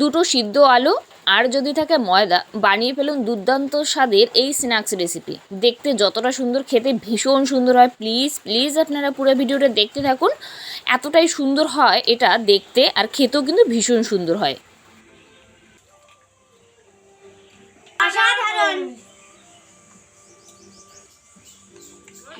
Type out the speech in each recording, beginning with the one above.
দুটো সিদ্ধ আলু আর যদি থাকে ময়দা। বানিয়ে ফেলুন দুর্দান্ত স্বাদের এই স্ন্যাক্স রেসিপি দেখতে যতটা সুন্দর, খেতে ভীষণ সুন্দর হয়। প্লিজ প্লিজ আপনারা পুরো ভিডিওটা দেখতে থাকুন। এতটাই সুন্দর হয় এটা দেখতে, আর খেতেও কিন্তু ভীষণ সুন্দর হয়।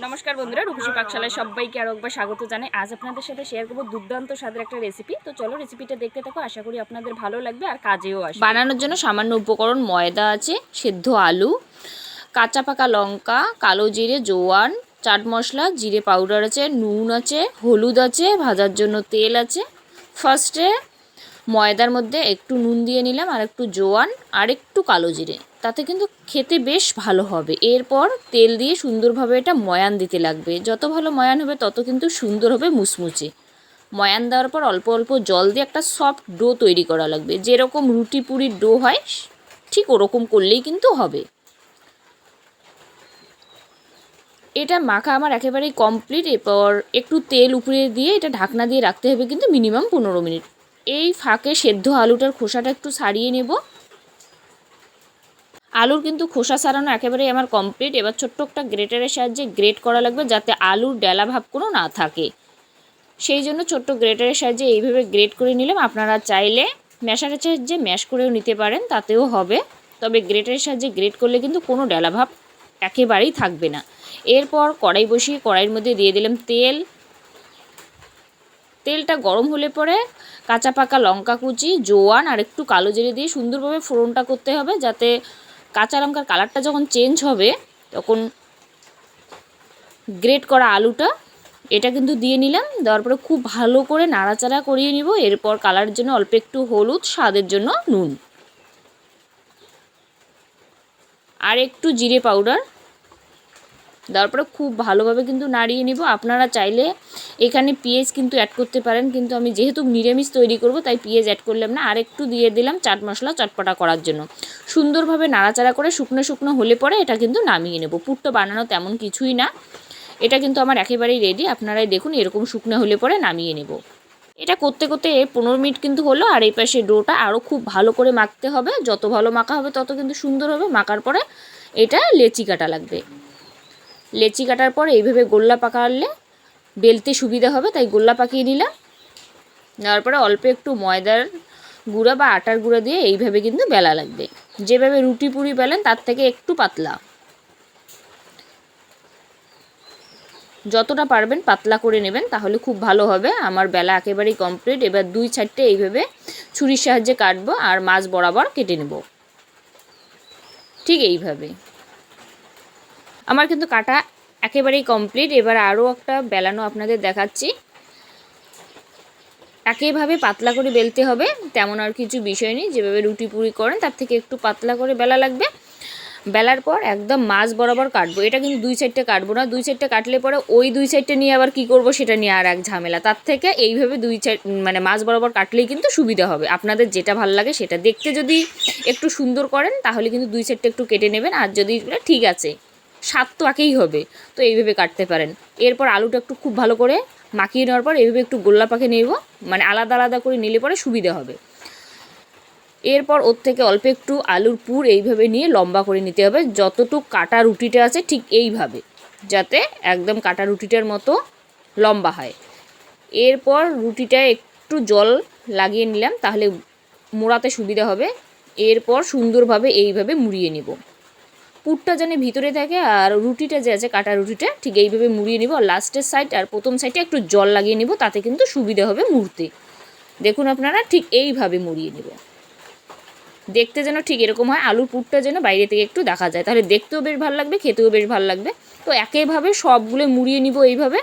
নমস্কার বন্ধুরা, রূপসী পাকশালায় সবাইকে আরও একবার স্বাগত জানাই। আজ আপনাদের সাথে শেয়ার করব দুর্দান্ত স্বাদের একটা রেসিপি তো চলো রেসিপিটা দেখতে থাকো, আশা করি আপনাদের ভালো লাগবে আর কাজেও আসবে। বানানোর জন্য সামান্য উপকরণ ময়দা আছে, সেদ্ধ আলু, কাঁচা পাকা লঙ্কা, কালো জিরে, জোয়ান, চাট মশলা, জিরে পাউডার আছে, নুন আছে, হলুদ আছে, ভাজার জন্য তেল আছে। ফার্স্টে ময়দার মধ্যে একটু নুন দিয়ে নিলাম, আর একটু জোয়ান, আর একটু কালো জিরে। তাতে কিন্তু খেতে বেশ ভালো হবে। এরপর তেল দিয়ে সুন্দরভাবে এটা ময়ান দিতে লাগবে। যত ভালো ময়ান হবে, তত কিন্তু সুন্দর হবে মুচমুচে ময়ান দেওয়ার পর অল্প অল্প জল দিয়ে একটা সফট ডো তৈরি করা লাগবে। যেরকম রুটি পুরির ডো হয়, ঠিক ওরকম করলেই কিন্তু হবে। এটা মাখা আমার একেবারেই কমপ্লিট। এরপর একটু তেল উপরে দিয়ে এটা ঢাকনা দিয়ে রাখতে হবে কিন্তু মিনিমাম পনেরো মিনিট। এই ফাঁকে সেদ্ধ আলুটার খোসাটা একটু ছাড়িয়ে নেব। আলুর কিন্তু খোসা ছাড়ানো একেবারেই আমার কমপ্লিট এবার ছোট্ট একটা গ্রেটারের সাহায্যে গ্রেট করা লাগবে যাতে আলুর ডেলা ভাব কোনো না থাকে। সেই জন্য ছোট্ট গ্রেটারের সাহায্যে এইভাবে গ্রেট করে নিলাম। আপনারা চাইলে ম্যাশারের সাহায্যে ম্যাশ করেও নিতে পারেন, তাতেও হবে। তবে গ্রেটারের সাহায্যে গ্রেট করলে কিন্তু কোনো ডেলা ভাব একেবারেই থাকবে না। এরপর কড়াই বসিয়ে কড়াইয়ের মধ্যে দিয়ে দিলাম তেল। তেলটা গরম হলে পরে কাঁচা পাকা লঙ্কা কুচি, জোয়ান আর একটু কালো জিরে দিয়ে সুন্দরভাবে ফোড়নটা করতে হবে যাতে কাঁচা লঙ্কার কালারটা যখন চেঞ্জ হবে, তখন গ্রেট করা আলুটা এটা কিন্তু দিয়ে নিলাম। দেওয়ার পরে খুব ভালো করে নাড়াচাড়া করিয়ে নিব। এরপর কালারের জন্য অল্প একটু হলুদ, স্বাদের জন্য নুন। আর একটু জিরে পাউডার দেওয়ার পরে খুব ভালোভাবে কিন্তু নাড়িয়ে নিব। আপনারা চাইলে এখানে পেঁয়াজ কিন্তু অ্যাড করতে পারেন, কিন্তু আমি যেহেতু নিরামিষ তৈরি করব, তাই পেঁয়াজ অ্যাড করলাম না। আর একটু দিয়ে দিলাম চাট মশলা, চটপটা করার জন্য। সুন্দরভাবে নাড়াচাড়া করে শুকনো শুকনো হলে পরে এটা কিন্তু নামিয়ে নেব। পুরটা বানানো তেমন কিছুই না। এটা কিন্তু আমার একেবারেই রেডি আপনারাই দেখুন এরকম শুকনো হলে পরে নামিয়ে নেব। এটা করতে করতে পনেরো মিনিট কিন্তু হলো, আর এই পাশে ডোটা আরও খুব ভালো করে মাখতে হবে। যত ভালো মাখা হবে, তত কিন্তু সুন্দর হবে। মাখার পরে এটা লেচি কাটা লাগবে। লেচি কাটার পর এইভাবে গোল্লা পাকালে বেলতে সুবিধা হবে, তাই গোল্লা পাকিয়ে নিলাম। নেওয়ার পরে অল্প একটু ময়দার গুঁড়া বা আটার গুঁড়া দিয়ে এইভাবে কিন্তু বেলা লাগবে। যেভাবে রুটি পুরি বেলেন, তার থেকে একটু পাতলা। যতটা পারবেন পাতলা করে নেবেন, তাহলে খুব ভালো হবে। আমার বেলা একেবারেই কমপ্লিট এবার দুই চারটে এইভাবে ছুরির সাহায্যে কাটবো আর মাছ বরাবর কেটে নেব। ঠিক এইভাবে। আমার কিন্তু কাটা একেবারেই কমপ্লিট এবার আরও একটা বেলানো আপনাদের দেখাচ্ছি। একইভাবে পাতলা করে বেলতে হবে, তেমন আর কিছু বিষয় নেই। যেভাবে রুটি পুরি করেন, তার থেকে একটু পাতলা করে বেলা লাগবে। বেলার পর একদম মাছ বরাবর কাটবো। এটা কিন্তু দুই সাইডটা কাটবো না। দুই সাইডটা কাটলে পরে ওই দুই সাইডটা নিয়ে আবার কি করব, সেটা নিয়ে আর এক ঝামেলা। তার থেকে এইভাবে দুই সাইড মানে মাছ বরাবর কাটলেই কিন্তু সুবিধা হবে। আপনাদের যেটা ভালো লাগে সেটা দেখতে যদি একটু সুন্দর করেন, তাহলে কিন্তু দুই সাইডটা একটু কেটে নেবেন। আর যদি, ঠিক আছে। স্বাদ তো আঁকেই হবে। তো এইভাবে কাটতে পারেন। এরপর আলুটা একটু খুব ভালো করে মাখিয়ে নেওয়ার পর এইভাবে একটু গোল্লা পাখে নেব। মানে আলাদা আলাদা করে নিলে পরে সুবিধা হবে। এরপর ওর থেকে অল্প একটু আলুর পুর এইভাবে নিয়ে লম্বা করে নিতে হবে। যতটুক কাটা রুটিটা আছে ঠিক এইভাবে, যাতে একদম কাটা রুটিটার মতো লম্বা হয়। এরপর রুটিটা একটু জল লাগিয়ে নিলাম, তাহলে মোড়াতে সুবিধা হবে। এরপর সুন্দরভাবে এইভাবে মুড়িয়ে নেব। পুরটা যেন ভিতরে থাকে আর রুটিটা যে আছে, কাটা রুটিটা, ঠিক এইভাবে মুড়িয়ে নিব। আর লাস্টের সাইড আর প্রথম সাইডে একটু জল লাগিয়ে নিব, তাতে কিন্তু সুবিধা হবে মুড়তে। দেখুন আপনারা, ঠিক এইভাবে মুড়িয়ে নেব। দেখতে যেন ঠিক এরকম হয়, আলুর পুরটা যেন বাইরে থেকে একটু দেখা যায়। তাহলে দেখতেও বেশ ভালো লাগবে, খেতেও বেশ ভালো লাগবে। তো একেভাবে সবগুলো মুড়িয়ে নিব এইভাবে।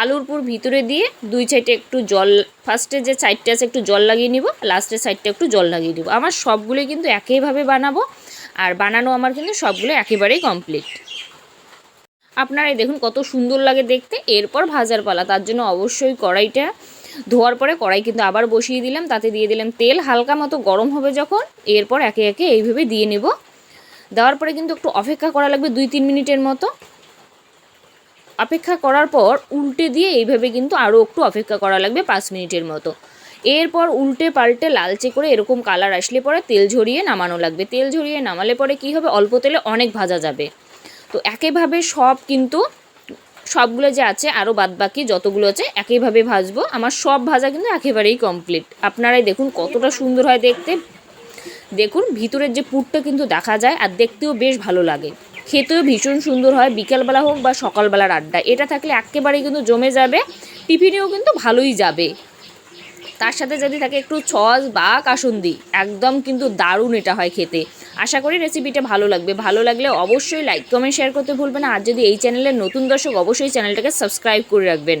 আলুর পুর ভিতরে দিয়ে দুই সাইডে একটু জল, ফার্স্টে যে সাইডটা আছে একটু জল লাগিয়ে নিব, লাস্টের সাইডটা একটু জল লাগিয়ে দিব। আমার সবগুলো কিন্তু একইভাবে বানাবো, আর বানানো আমার কিন্তু সবগুলো একেবারেই কমপ্লিট আপনারা দেখুন কত সুন্দর লাগে দেখতে, এরপর ভাজার পালা। তার জন্য অবশ্যই কড়াইটা ধোয়ার পরে কড়াই কিন্তু আবার বসিয়ে দিলাম, তাতে দিয়ে দিলাম তেল, হালকা মতো গরম হবে যখন, এরপর একে একে এইভাবে দিয়ে নেব। দেওয়ার পরে কিন্তু একটু অপেক্ষা করা লাগবে দুই তিন মিনিটের মতো। অপেক্ষা করার পর উল্টে দিয়ে এইভাবে কিন্তু আরও একটু অপেক্ষা করা লাগবে পাঁচ মিনিটের মতো। এরপর উল্টে পাল্টে লালচে করে এরকম কালার আসলে পরে তেল ঝরিয়ে নামানো লাগবে। তেল ঝরিয়ে নামালে পরে কি হবে? অল্প তেলে অনেক ভাজা যাবে। তো একইভাবে সব কিন্তু সবগুলো যে আছে আরও বাদ বাকি যতগুলো আছে একইভাবে ভাজবো। আমার সব ভাজা কিন্তু একেবারেই কমপ্লিট আপনারাই দেখুন কতটা সুন্দর হয় দেখতে। দেখুন ভিতরের যে পুরটা কিন্তু দেখা যায় আর দেখতেও বেশ ভালো লাগে। খেতেও ভীষণ সুন্দর হয়, বিকালবেলা হোক বা সকালবেলার আড্ডা। এটা থাকলে একেবারেই কিন্তু জমে যাবে, টিফিনেও কিন্তু ভালোই যাবে। তার সাথে যদি থাকে একটু ছস বা কাসুন্দি, একদম কিন্তু দারুণ এটা হয় খেতে। আশা করি রেসিপিটা ভালো লাগবে। ভালো লাগলে অবশ্যই লাইক কমেন্ট শেয়ার করতে ভুলবেন আর যদি এই চ্যানেলের নতুন দর্শক, অবশ্যই চ্যানেলটাকে সাবস্ক্রাইব করে রাখবেন।